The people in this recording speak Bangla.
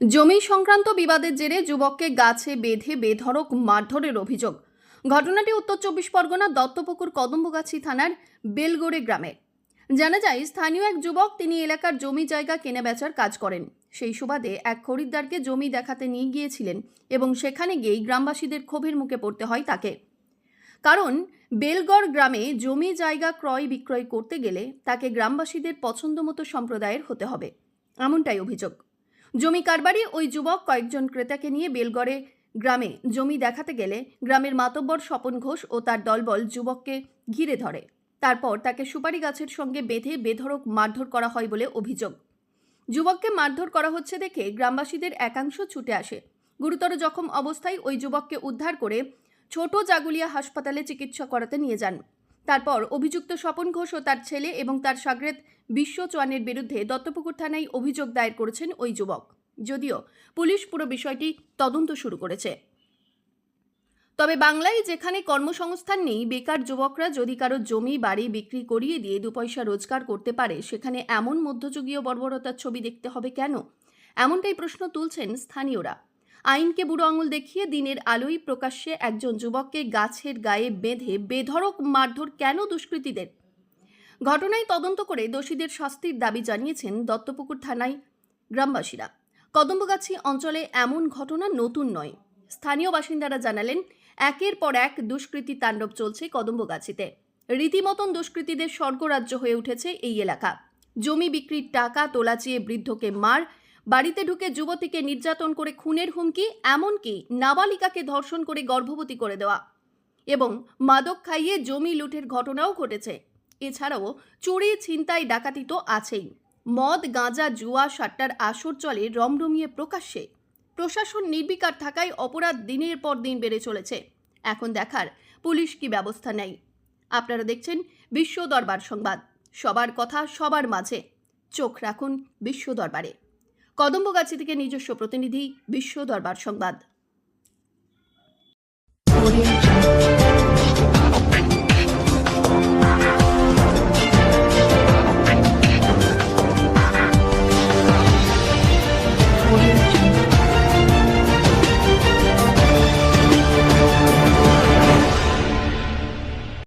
জমি সংক্রান্ত বিবাদের জেরে যুবককে গাছে বেঁধে বেধড়ক মারধরের অভিযোগ। ঘটনাটি উত্তর চব্বিশ পরগনা দত্তপুকুর কদম্বগাছি থানার বেলগোড়ে গ্রামে। জানা যায়, স্থানীয় এক যুবক তিনি এলাকার জমি জায়গা কেনা বেচার কাজ করেন। সেই সুবাদে এক খরিদ্দারকে জমি দেখাতে নিয়ে গিয়েছিলেন এবং সেখানে গিয়েই গ্রামবাসীদের ক্ষোভের মুখে পড়তে হয় তাকে। কারণ, বেলগড় গ্রামে জমি জায়গা ক্রয় বিক্রয় করতে গেলে তাকে গ্রামবাসীদের পছন্দমতো সম্প্রদায়ের হতে হবে, এমনটাই অভিযোগ। জমি কারবারি ওই যুবক কয়েকজন ক্রেতাকে নিয়ে বেলগড়ে গ্রামে জমি দেখাতে গেলে গ্রামের মাতব্বর স্বপন ঘোষ ও তার দলবল যুবককে ঘিরে ধরে। তারপর তাকে সুপারি গাছের সঙ্গে বেঁধে বেধড়ক মারধর করা হয় বলে অভিযোগ। যুবককে মারধর করা হচ্ছে দেখে গ্রামবাসীদের একাংশ ছুটে আসে। গুরুতর জখম অবস্থায় ওই যুবককে উদ্ধার করে ছোট জাগুলিয়া হাসপাতালে চিকিৎসা করাতে নিয়ে যান। তারপর অভিযুক্ত স্বপন ঘোষ ও তার ছেলে এবং তার সাগরেদ বিশ্ব চোয়ানের বিরুদ্ধে দত্তপুকুর থানায় অভিযোগ দায়ের করেছেন ওই যুবক। যদিও পুলিশ পুরো বিষয়টি তদন্ত শুরু করেছে। তবে বাংলায় যেখানে কর্মসংস্থান নেই, বেকার যুবকরা যদি কারও জমি, বাড়ি বিক্রি করিয়ে দিয়ে দু পয়সা রোজগার করতে পারে, সেখানে এমন মধ্যযুগীয় বর্বরতার ছবি দেখতে হবে কেন? এমনটাই প্রশ্ন তুলছেন স্থানীয়রা। আইনকে বুড়ো আঙুল দেখিয়ে দিনের আলোয় প্রকাশ্যে একজন যুবককে গাছের গায়ে বেঁধে বেধড়ক মারধর কেন দুষ্কৃতীদের? ঘটনায় তদন্ত করে দোষীদের শাস্তির দাবি জানিয়েছেন দত্তপুকুর থানায় গ্রামবাসীরা। কদম্বগাছি অঞ্চলে এমন ঘটনা নতুন নয়। স্থানীয় বাসিন্দারা জানালেন, একের পর এক দুষ্কৃতী তাণ্ডব চলছে কদম্বগাছিতে। রীতিমতন দুষ্কৃতীদের স্বর্গরাজ্য হয়ে উঠেছে এই এলাকা। জমি বিক্রির টাকা তোলা চেয়ে বৃদ্ধকে মার বাড়িতে ঢুকে যুবতীকে নির্যাতন করে খুনের হুমকি, এমনকি নাবালিকাকে ধর্ষণ করে গর্ভবতী করে দেওয়া। এবং মাদক খাইয়ে জমি লুটের ঘটনাও ঘটেছে। এছাড়াও চুরি, ছিনতাই ডাকাতি তো আছেই। মদ, গাঁজা, জুয়া, সাট্টার আসর চলে রমরমিয়ে প্রকাশ্যে। প্রশাসন নির্বিকার থাকায় অপরাধ দিনের পর দিন বেড়ে চলেছে। এখন দেখার পুলিশ কি ব্যবস্থা নেয়। আপনারা দেখছেন বিশ্ব দরবার সংবাদ। সবার কথা সবার মাঝে। চোখ রাখুন বিশ্ব দরবারে। কদম্বগাছি থেকে নিজস্ব প্রতিনিধি বিশ্ব দরবার সংবাদ।